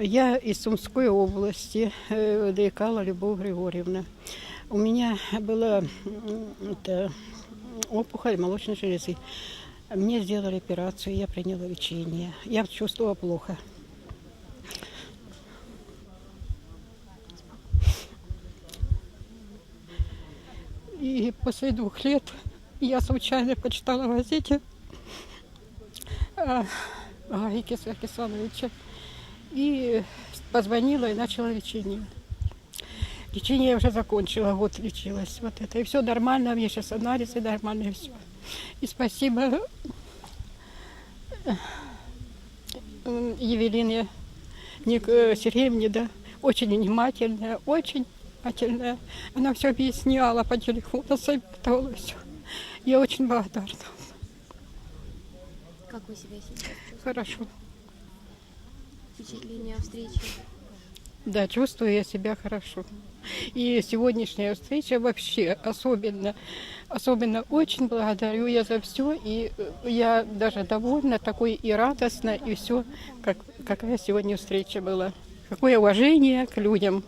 Я из Сумской области, э, Дойкала Любовь Григорьевна. У меня была это, опухоль молочной железы. Мне сделали операцию, я приняла лечение. Я чувствовала плохо. И после двух лет я случайно почитала в газете а, Гайки Святославовича и позвонила и начала лечение. Лечение я уже закончила, год лечилась. Вот это. И все нормально, у меня сейчас анализы нормально, и все. И спасибо э, Евелине Ник- э, Сергеевне, да, очень внимательная, очень внимательная. Она все объясняла по телефону, советовала все. Я очень благодарна. Как вы себя сейчас чувствуете? Хорошо. Впечатление о встрече? Да, чувствую я себя хорошо. И сегодняшняя встреча вообще особенно, особенно очень благодарю я за все. И э, я даже довольна такой и радостна, и все, как, какая сегодня встреча была. Какое уважение к людям.